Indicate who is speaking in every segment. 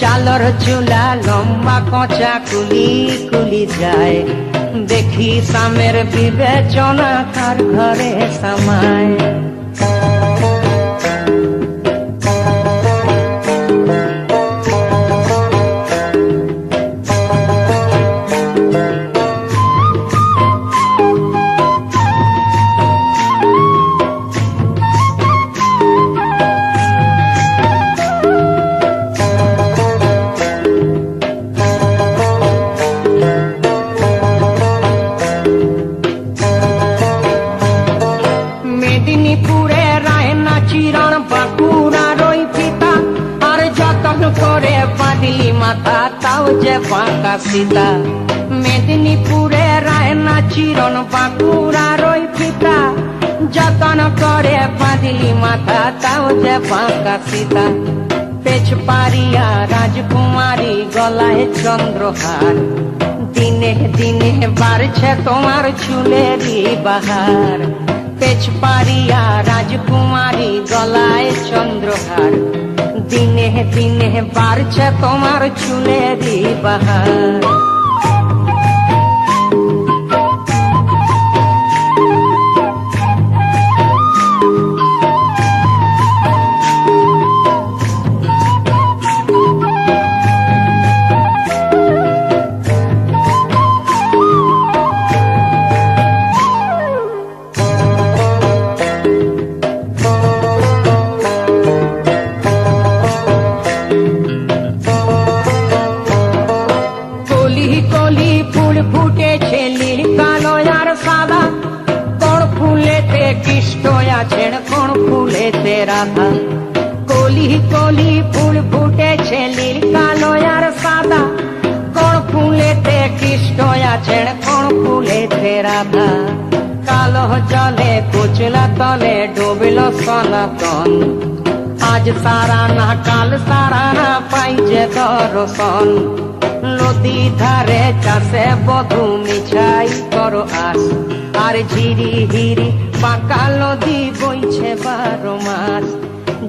Speaker 1: চালর চুলা লম্বা কচা কুলি কুলি যায়। দেখি সামের বিবেচনা কার ঘরে সামায় করে বাঁধলি মাথা, তাও যে বাঁকা সীতা। মেদিনীপুরে রায়না চিরণ বাঁকুড়া রই পিতা। যতন করে বাঁধলি মাথা, তাও যে বাঁকা সীতা। পেছ পারিয়া রাজকুমারী গলায় চন্দ্রহার। দিনে দিনে বাড়ছে তোমার চুলেরই বাহার। পেছ পারিয়া রাজকুমারী গলায় চন্দ্রহার। বাড়ছে তোমার চুলে বাহার আছেন কোন ফুলেতে রাধা কলি কলি ফুল ফুটেছে নীল কালো আর সাদা কোন ফুলেতে কৃষ্ণ আছেন কোন ফুলেতে রাধা কালো জলে কুচলা তলে ডুবল সনাতন আজ সারা না কাল সারা না পাই যে দর্শন নদী ধারে চাষে বধু মিছাই করো আস আর ঝিরি হিরি বাঁকা নদী বইছে বারো মাস।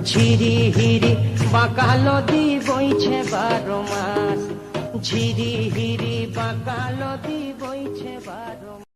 Speaker 1: ঝিরি হিরি বাঁকা নদী বইছে বারো মাস। ঝিরি হিরি বাঁকা নদী বইছে বারো